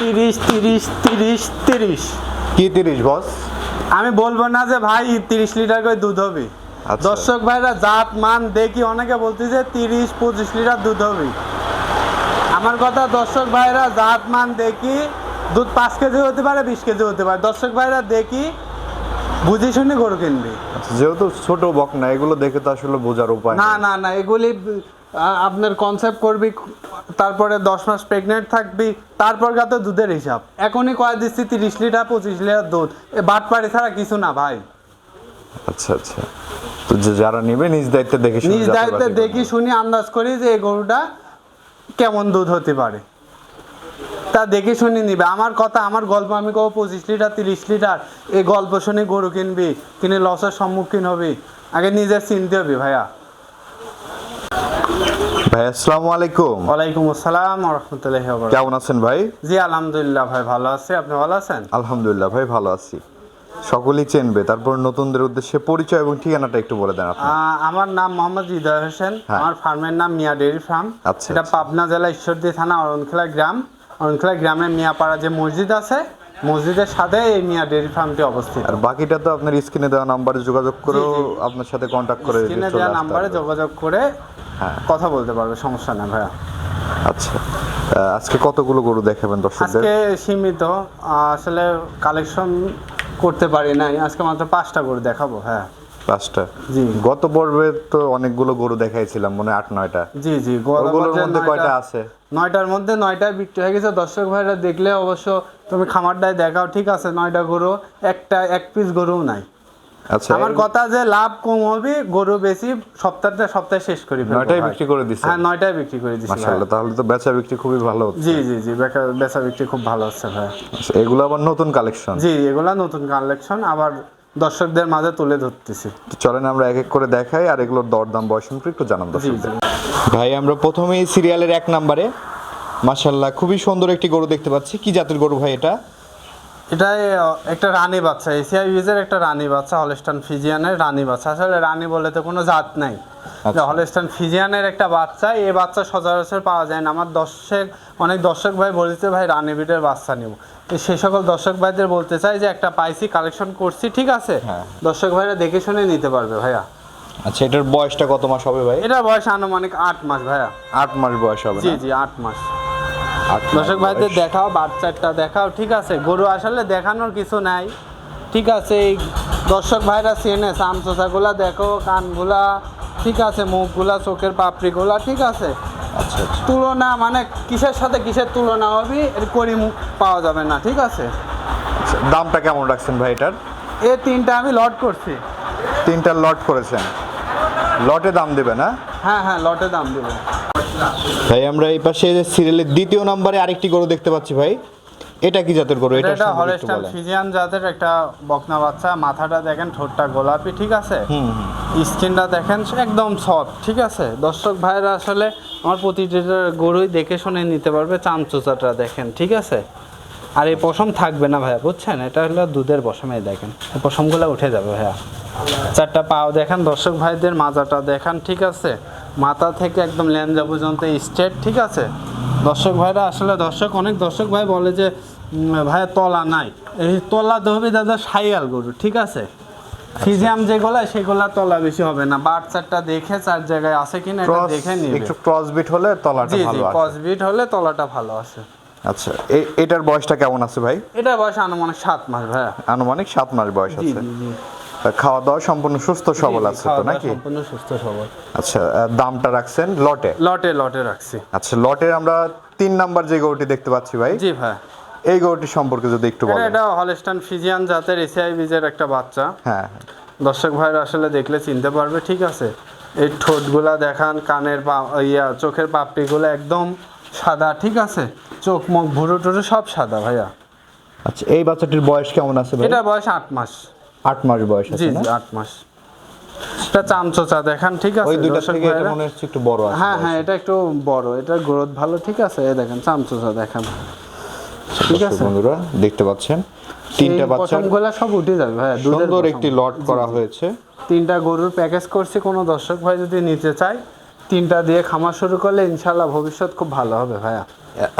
তিরিশ তিরিশ তিরিশ তিরিশ। কি তিরিশ বস? আমি বলব না যে ভাই তিরিশ লিটার করে দুধ হবে। আচ্ছা। দর্শক ভাইরা জাত মান দেখি অনেকে বলতেছে তিরিশ পঁচিশ লিটার দুধ হবে। আমার কথা দর্শক ভাইরা জাত মান দেখি। দুধ পাঁচ কেজি হতে পারে বিশ কেজি হতে পারে। দর্শক ভাইরা দেখি বুঝে শুনে গরু কিনবে। আচ্ছা, যেহেতু ছোট বক না এগুলো দেখে তো আসলে বোঝার উপায় না না না এগুলি আপনার কনসেপ্ট করবি তারপরে দশ মাস প্রেগনেন্ট থাকবি তারপর গা তো দুধের হিসাব। এখনই কয়ে দিচ্ছি তিরিশ লিটার পঁচিশ লিটার দুধ। এ বাট পাড়ি ছাড়া কিছু না ভাই। আচ্ছা আচ্ছা। তো যে- যারা নেবে নিজ দায়িত্বে দেখে নিজ দায়িত্বে দেখি শুনি আন্দাজ করি যে এই গরুটা কেমন দুধ হতে পারে। তা দেখে শুনি নিবে। আমার কথা আমার গল্প আমি কব পঁচিশ লিটার তিরিশ লিটার এই গল্প শুনে গরু কিনবি কিনে লসের সম্মুখীন হবি। আগে নিজের চিনতে হবে ভাইয়া। ভাই আসসালামু আলাইকুম। ওয়ালাইকুম আসসালাম রহমতুল্লাহ কেমন আছেন ভাই? জি আলহামদুলিল্লাহ ভাই ভালো আছি। আপনি ভালো আছেন? আলহামদুলিল্লাহ ভাই ভালো আছি। সকলেই চেনবে। তারপর নতুনদের উদ্দেশ্যে পরিচয় এবং ঠিকানাটা একটু বলে দেন আপনি। আমার নাম মোহাম্মদ হৃদয় হোসেন। হ্যাঁ। আমার ফার্মের নাম মিয়া ডেয়ারি ফার্ম। আচ্ছা, এটা আচ্ছা। পাবনা জেলা ঈশ্বরদী থানা অরণখোলা গ্রাম। অরণখোলা গ্রামের মিয়াপাড়া যে মসজিদ আছে মসজিদের সাথে এই মিয়া ডেয়ারি ফার্মটি অবস্থিত। আর বাকিটা তো আপনার স্ক্রিনে দেওয়া নাম্বারে যোগাযোগ করে আপনার সাথে কন্ট্যাক্ট করে স্ক্রিনে দেওয়া নাম্বারে যোগাযোগ করে হ্যাঁ। কথা বলতে পারবে সমস্যা নেই ভাইয়া। আচ্ছা। আজকে কতগুলো গরু দেখাবেন দর্শকদের? আজকে সীমিত আসলে কালেকশন করতে পারি নাই। আজকে মাত্র পাঁচটা গরু দেখাবো হ্যাঁ। পাঁচটা? জি। গত পর্বে তো অনেকগুলো গরু দেখাইছিলাম মনে আট নয়টা। জি জি বছর মধ্যে কয়টা আছে? নয়টার মধ্যে নয়টায় বিক্রি হয়ে গেছে। দর্শক ভাইরা দেখলে অবশ্য তুমি খামারটায় দেখাও ঠিক আছে নয়টা গরু একটা এক পিস গরুও নাই। আমার কথা যে লাভ কম হবে গরু বেশি সপ্তাহটা সপ্তাহে শেষ করি নয়টাই বিক্রি করে দিছে। হ্যাঁ নয়টায় বিক্রি করে দিচ্ছি মাশাআল্লাহ তাহলে তো বেচা বিক্রি খুবই ভালো হচ্ছে। জি জি জি বেচা- বিক্রি খুব ভালো হচ্ছে ভাই। আচ্ছা, এগুলো আবার নতুন কালেকশন জি এগুলা নতুন কালেকশন আবার দর্শকদের মাঝে তুলে ধরতেছি। চলেন আমরা এক এক করে দেখাই আর এগুলোর দরদাম বয়স সম্পর্কে একটু জানান জি দর্শকদের। ভাই আমরা প্রথমেই সিরিয়ালের এক নম্বরে মাশাল্লাহ খুবই সুন্দর একটি গরু দেখতে পাচ্ছি। কি জাতের গরু ভাই এটা? এটাই একটা রানী বাচ্চা এসিআই বিজের একটা রানী বাচ্চা হলস্টান ফিজিয়ানের রানী বাচ্চা। আসলে রানী বলে তো কোনো জাত নাই। আচ্ছা। হলস্টান ফিজিয়ানের একটা বাচ্চা এই বাচ্চা সচরাচর পাওয়া যায় না। আমার দর্শক অনেক দর্শক ভাই বলেছে ভাই রানী বিটের বাচ্চা নেব। তো সেই সকল দর্শক ভাইদের বলতে চাই যে একটা পাইছি কালেকশন করছি ঠিক আছে? হ্যাঁ। দর্শক ভাইরা দেখে শুনে নিতে পারবে ভাইয়া। আচ্ছা এটার বয়সটা কত মাস হবে ভাই? এটার বয়স আনুমানিক আট মাস ভাইয়া। আট মাস বয়স হবে জি জি আট মাস। দর্শক ভাইদের দেখাও বাচ্চাটা দেখাও ঠিক আছে? গরু আসলে দেখানোর কিছু নাই। ঠিক আছে এই দর্শক ভাইরা চেনে চামচোচাগুলা দেখো কানগুলা ঠিক আছে মুখগুলা চোখের পাপড়িগুলা ঠিক আছে? আচ্ছা আচ্ছা। তুলনা মানে কিসের সাথে কিসের তুলনা হবে এর করি মুখ পাওয়া যাবে না ঠিক আছে? আচ্ছা, দামটা কেমন রাখছেন ভাই এটার? এ তিনটা আমি লট করছি। তিনটা লট করেছেন। লটে দাম দেবে না? হ্যাঁ হ্যাঁ লটে দাম দেবো। ভাই আমরা এই পাশে সিরিয়ালের দ্বিতীয় নম্বরে আরেকটি গরু দেখতে পাচ্ছি ভাই। এটা কি জাতের গরু? এটা এটা হলেস্টান ফিজিয়ান জাতের একটা বকনা বাচ্চা। মাথাটা দেখেন ঠোঁটটা গোলাপি ঠিক আছে। স্কিনটা দেখেন একদম সফট ঠিক আছে? দর্শক ভাইরা আসলে আমার প্রতিটা গরুই দেখে শুনে নিতে পারবে চামচুচাটা দেখেন ঠিক আছে? আর এই পশম থাকবে না ভাইয়া বুঝছেন? এটা হলো দুধের পশমে দেখেন। এই পশমগুলো উঠে যাবে ভাইয়া। চারটা পাও দেখেন দর্শক ভাইদের মাজাটা দেখান ঠিক আছে? মাথা থেকে একদম লেঞ্জা পর্যন্ত স্ট্রেট ঠিক আছে? দর্শক ভাইরা আসলে দর্শক অনেক দর্শক ভাই বলে যে ভাইয়া তলা নাই। এই তলা দেবে দাদা সাইয়াল গরু ঠিক আছে? ফিজিয়াম যেগুলা সেগুলা তলা বেশি হবে না। বাট চারটা দেখে চার জায়গায় আছে কিনা এটা দেখে নিবে। একটু ক্রস বিট হলে তলাটা জি জি ভালো আসে। কসবিট হলে তলাটা ভালো আছে আচ্ছা এটার বয়সটা কেমন আছে ভাই? এটা বয়স আনুমানিক সাত মাস ভাইয়া। আনুমানিক সাত মাস বয়স আছে। জি জি। খাওয়া দাওয়া সম্পূর্ণ সুস্থ সবল আছে তো নাকি? সম্পূর্ণ সুস্থ সবল। আচ্ছা দামটা রাখছেন লটে? লটে লটে রাখছি। আচ্ছা লটের আমরা তিন নাম্বার যে গরুটি দেখতে পাচ্ছি ভাই জি ভাই। এই গরুটি সম্পর্কে যদি একটু বলেন। এটা হলস্টান ফিজিয়ান জাতের এসিআই বীজের একটা বাচ্চা। হ্যাঁ। দর্শক ভাইরা আসলে দেখলে চিনতে পারবে ঠিক আছে? এই ঠোঁটগুলা দেখান কানের ইয়া চোখের পাপড়িগুলো একদম সাদা ঠিক আছে? চোখ মুখ ভুরু টুরু সব সাদা ভাইয়া। আচ্ছা এই বাচ্চাটির বয়স কেমন আছে ভাই? এটা বয়স আট মাস। আট মাস বয়স জি জি আট মাস। এটা চামচোচা দেখান ঠিক আছে ওই দুইটা থেকে এটা মনে হচ্ছে একটু বড় আছে হ্যাঁ হ্যাঁ এটা একটু বড় এটার গ্রোথ ভালো ঠিক আছে এই দেখেন চামচোচা দেখেন। ঠিক আছে। বন্ধুরা দেখতে পাচ্ছেন তিনটা পশমগুলা সব উঠে যাবে সুন্দর একটি লট করা হয়েছে। তিনটা গরুর প্যাকেজ করছি কোনো দর্শক ভাই যদি নিতে চায় তিনটা দিয়ে খামার শুরু করলে ইনশাল্লাহ ভবিষ্যৎ খুব ভালো হবে ভাইয়া।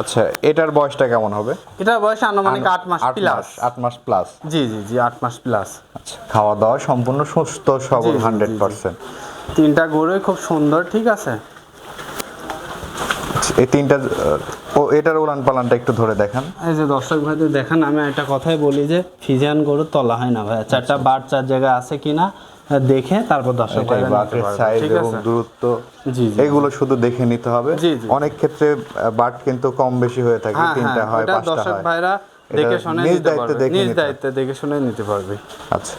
আচ্ছা এটার বয়সটা কেমন হবে? এটার বয়স আনুমানিক আট মাস প্লাস আট মাস প্লাস জি জি জি আট মাস প্লাস আচ্ছা খাওয়া দাওয়া সম্পূর্ণ সুস্থ সবল হান্ড্রেড। পার্সেন্ট। তিনটা গরুই খুব সুন্দর ঠিক আছে? এই তিনটা ও এটার উলান পালানটা একটু ধরে দেখান। এই যে দর্শক ভাইদের দেখেন আমি একটা কথাই বলি যে ফিজিয়ান গরুর তলা হয় না ভাই চারটা বার চার জায়গায় আছে কিনা দেখে তারপর দর্শক সাইজ এবং দূরত্ব। এগুলো শুধু দেখে নিতে হবে। অনেক ক্ষেত্রে বাট কিন্তু কম বেশি হয়ে থাকে হ্যাঁ তিনটা হ্যাঁ হয় পাঁচটা দর্শক হয়। ভাইরা দেখে শুনে নিতে পারবে। নিজ দায়িত্বে দেখে শুনে নিতে পারবে। আচ্ছা।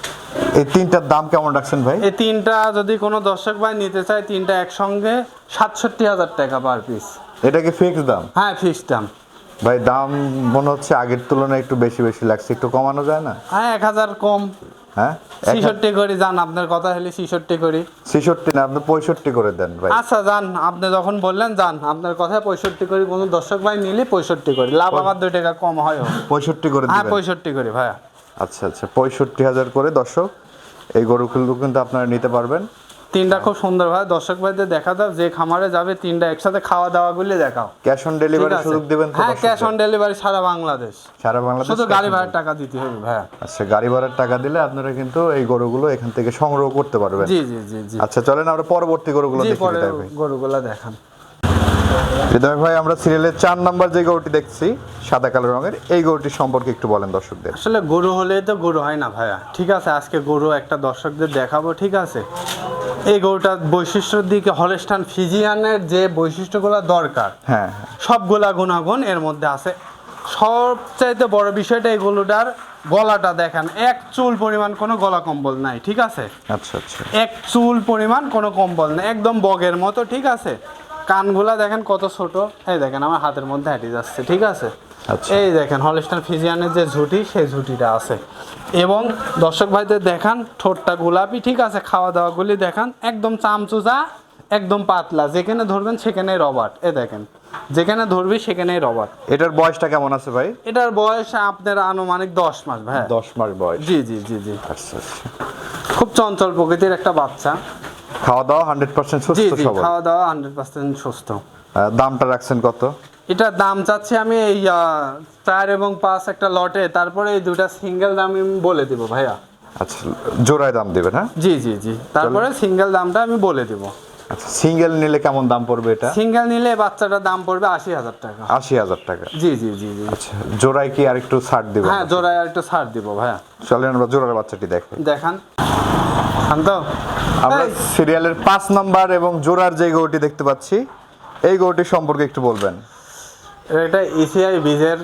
এই তিনটার দাম কেমন রাখছেন ভাই? এই তিনটা যদি কোনো দর্শক ভাই নিতে চায় তিনটা একসঙ্গে সাতষট্টি হাজার টাকা পার পিস এটা কি ফিক্স দাম? হ্যাঁ ফিক্স দাম। ভাই দাম মনে হচ্ছে আগের তুলনায় একটু বেশি বেশি লাগছে। একটু কমানো যায় না? হ্যাঁ এক হাজার কম। হ্যাঁ? ছিষট্টি করে যান আপনার কথা হলে ছিষট্টি করি। ছেষট্টি না আপনি পঁয়ষট্টি করে দেন ভাই। আচ্ছা যান। আপনি যখন বললেন যান। আপনার কথায় পঁয়ষট্টি করি কোনো দর্শক ভাই নিলে পঁয়ষট্টি করি। লাভ আমার দুই টাকা কম হয়। পঁয়ষট্টি করে হ্যাঁ দিবেন। পঁয়ষট্টি করি ভাইয়া। আচ্ছা আচ্ছা। পঁয়ষট্টি হাজার করে দর্শক এই গরুগুলো কিন্তু আপনারা নিতে পারবেন। তিনটা খুব সুন্দর ভাই। দর্শক ভাইদের দেখা দাও যে খামারে যাবে তিনটা একসাথে খাওয়া দাওয়া গুলি দেখাও। Cash on delivery? সুযোগ দিবেন তো হ্যাঁ ক্যাশ অন ডেলিভারি সারা বাংলাদেশ। সারা বাংলাদেশ শুধু গাড়ি ভাড়ার টাকা দিতে হবে delivery। আচ্ছা গাড়ি ভাড়ার টাকা দিলে আপনারা কিন্তু এই গরুগুলো এখান থেকে সংগ্রহ করতে পারবেন। জি জি জি জি। আচ্ছা চলেন আমরা পরবর্তী গরুগুলো জি দেখি পরে হৃদয় ভাই গরুগুলা দেখান। হৃদয় ভাই আমরা সিরিয়ালের চার নাম্বার যে গরুটি দেখছি সাদা কালো রঙের এই গরুটি সম্পর্কে একটু বলেন দর্শকদের। আসলে গরু হলে তো গরু হয় না ভাইয়া। ঠিক আছে আজকে গরু একটা দর্শকদের দেখাবো ঠিক আছে? এই গরুটার বৈশিষ্ট্যের দিকে হলস্টান ফিজিয়ানের যে বৈশিষ্ট্যগুলো দরকার হ্যাঁ। সবগুলা গুণাগুণ এর মধ্যে আছে। সবচাইতে বড় বিষয়টা এই গরুটার গলাটা দেখেন এক চুল পরিমাণ কোনো গলা কম্বল নাই ঠিক আছে? আচ্ছা আচ্ছা। এক চুল পরিমাণ কোনো কম্বল নাই একদম বগের মতো ঠিক আছে? কানগুলা দেখেন কত ছোট এই দেখেন আমার হাতের মধ্যে হাঁটি যাচ্ছে ঠিক আছে। এই দেখেন হলস্টার ফিজিয়ানের যে ঝুঁটি সেই ঝুঁটিটা আছে। এবং দর্শক ভাইদের দেখান ঠোঁটটা গোলাপি ঠিক আছে? খাওয়া দাওয়াগুলি দেখান একদম চামচুচা একদম পাতলা। যেখানে ধরবেন সেখানেই রবার্ট। এ দেখেন যেখানে ধরবি সেখানেই রবার্ট। এটার বয়সটা কেমন আছে ভাই? এটার বয়স আপনার আনুমানিক দশ মাস ভাই। দশ মাস বয়স। জি জি জি জি। আচ্ছা আচ্ছা। খুব চঞ্চল প্রকৃতির একটা বাচ্চা। খাওয়া দাওয়া হান্ড্রেড পার্সেন্ট সুস্থ খাওয়া দাওয়া হান্ড্রেড পার্সেন্ট সুস্থ। দামটা রাখছেন কত? এটার দাম চাচ্ছি আমি এই চার এবং পাঁচ একটা লটে। তারপরে এই দুটা সিঙ্গেল দাম আমি বলে দিব ভাইয়া। আচ্ছা জোড়ায় দাম দিবেন হ্যাঁ? জি জি জি। তারপরে সিঙ্গেল দামটা আমি বলে দিব। আচ্ছা সিঙ্গেল নিলে কেমন দাম পড়বে এটা? সিঙ্গেল নিলে বাচ্চাটার দাম পড়বে আশি হাজার টাকা। আশি হাজার টাকা। জি জি জি জি। আচ্ছা জোড়ায় কি আর একটু ছাড় দিবেন হ্যাঁ জোড়ায় আর একটু ছাড় দিব ভাইয়া। চলেন আমরা জোড়ার বাচ্চাটি দেখি। দেখান। শান্ত। আমরা সিরিয়ালের পাঁচ নাম্বার এবং জোড়ার যে গরুটি দেখতে পাচ্ছি এই গরুটি সম্পর্কে একটু বলবেন। এটা এসিআই বীজের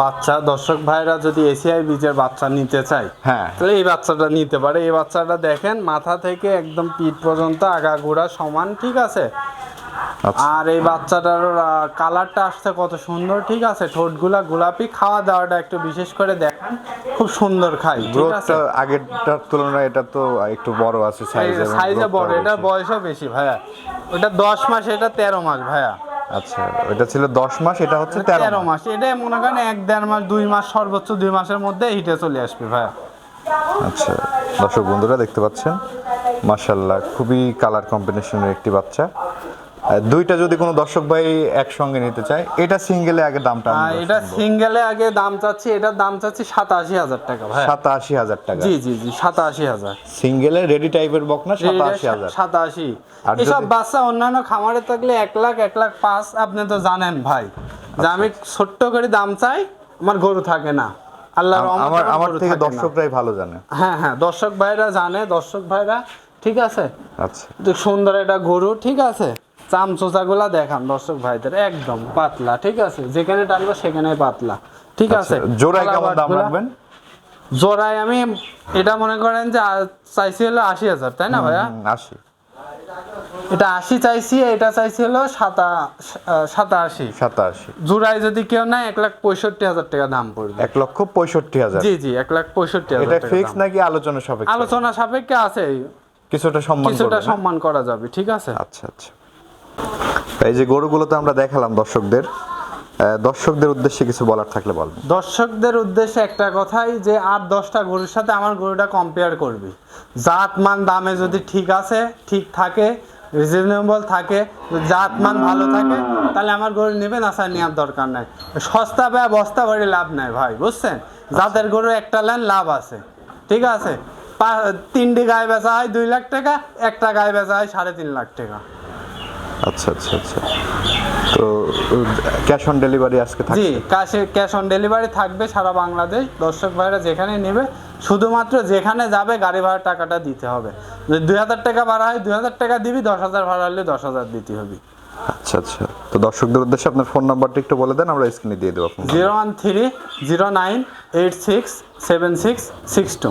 বাচ্চা। দর্শক ভাইরা যদি এসিআই বীজের বাচ্চা নিতে চায় হ্যাঁ। তাহলে এই বাচ্চাটা নিতে পারে। এই বাচ্চাটা দেখেন মাথা থেকে একদম পিঠ পর্যন্ত আগা আগাগোড়া সমান ঠিক আছে? আচ্ছা। আর এই বাচ্চাটার কালারটা আসছে কত সুন্দর ঠিক আছে? ঠোঁটগুলা গোলাপি। খাওয়া দাওয়াটা একটু বিশেষ করে দেখান। খুব সুন্দর খাই গ্রোথটা আগেরটার তুলনায় এটা তো একটু বড় আছে সাইজ সাইজে বড় এটা বয়সও বেশি ভাইয়া। ওটা দশ মাস এটা তেরো মাস ভাইয়া। আচ্ছা এটা ছিল দশ মাস এটা হচ্ছে তেরো মাস। এটা মনে করেন এক দেড় মাস দুই মাস সর্বোচ্চ দুই মাসের মধ্যে হিটে চলে আসবে ভাইয়া। আচ্ছা দর্শক বন্ধুরা দেখতে পাচ্ছেন মাশাল্লাহ খুবই কালার কম্বিনেশনের একটি বাচ্চা। দুইটা যদি কোনো দর্শক ভাই একসঙ্গে নিতে চায় এটা সিঙ্গেলে আগে দামটা এটা সিঙ্গেলে আগে দাম চাচ্ছি এটার দাম চাচ্ছি সাতাশি হাজার টাকা ভাই। সাতাশি হাজার টাকা। জি জি জি সাতাশি হাজার। সিঙ্গেলে রেডি টাইপের বকনা সাতাশি হাজার। সাতাশি। এসব বাচ্চা অন্যান্য খামারে থাকলে এক লাখ এক লাখ পাঁচ আপনি তো জানেন ভাই। যে আমি ছোট্ট করে দাম চাই আমার গরু থাকে না। আল্লাহ আম- আমার আমার থেকে দর্শকরাই ভালো জানে। হ্যাঁ হ্যাঁ দর্শক ভাইরা জানে দর্শক ভাইরা ঠিক আছে? আচ্ছা। সুন্দর একটা গরু ঠিক আছে? চামগুলা দেখান দর্শক ভাইদের একদম পাতলা ঠিক আছে? যেখানে টানবো সেখানে পাতলা ঠিক আছে? আচ্ছা, জোড়ায় কেমন দাম রাখবেন? জোড়ায় আমি এটা মনে করেন যে চাইছি হলো আশি হাজার তাই না ভাইয়া? আশি। এটা আশি চাইছি এটা চাইছি হলো সাতা সাতাশি। সাতাশি। জোড়ায় যদি কেউ নেয় এক লাখ পঁয়ষট্টি হাজার টাকা দাম পড়বে। এক লক্ষ পঁয়ষট্টি হাজার। জি জি এক লাখ পঁয়ষট্টি হাজার এটা ফিক্স নাকি আলোচনা সাপেক্ষে? আলোচনা সাপেক্ষে আছে। কিছুটা সম্মান কিছুটা সম্মান করা যাবে ঠিক আছে? হ্যাঁ? আচ্ছা আচ্ছা। এই যে গরুগুলো তো আমরা দেখালাম দর্শকদের দর্শকদের উদ্দেশ্যে কিছু বলার থাকলে বলবেন দর্শকদের উদ্দেশ্যে একটা কথাই যে আর দশটা গরুর সাথে আমার গরুটা কম্পেয়ার করবি। জাত, মান, দামে যদি ঠিক আছে, ঠিক থাকে রিজনেবল থাকে জাতমান ভালো থাকে, তাহলে আমার গরু নেবেন আশা নেওয়ার দরকার নাই। সস্তা ব্যয় বস্তা ভরে লাভ নাই ভাই, বুঝছেন? যাদের গরু একটা লাইন লাভ আছে। ঠিক আছে? তিনটে গায়ে বেচা হয় দুই লাখ টাকা, একটা গায়ে বেচা হয় সাড়ে তিন লাখ টাকা। আচ্ছা আচ্ছা আচ্ছা। তো ক্যাশ অন ডেলিভারি আজকে জি থাকছে ক্যাশে ক্যাশ অন ডেলিভারি থাকবে সারা বাংলাদেশ। দর্শক ভাইরা যেখানে নেবে শুধুমাত্র যেখানে যাবে গাড়ি ভাড়ার টাকাটা দিতে হবে। যদি দুই হাজার টাকা ভাড়া হয় দুই হাজার টাকা দিবি দশ হাজার ভাড়া হলে দশ হাজার দিতে হবে। আচ্ছা আচ্ছা। তো দর্শকদের উদ্দেশ্যে আপনার ফোন নাম্বারটা একটু বলে দেন আমরা স্ক্রিনে দিয়ে দেবো zero one three zero nine eight six seven six six two.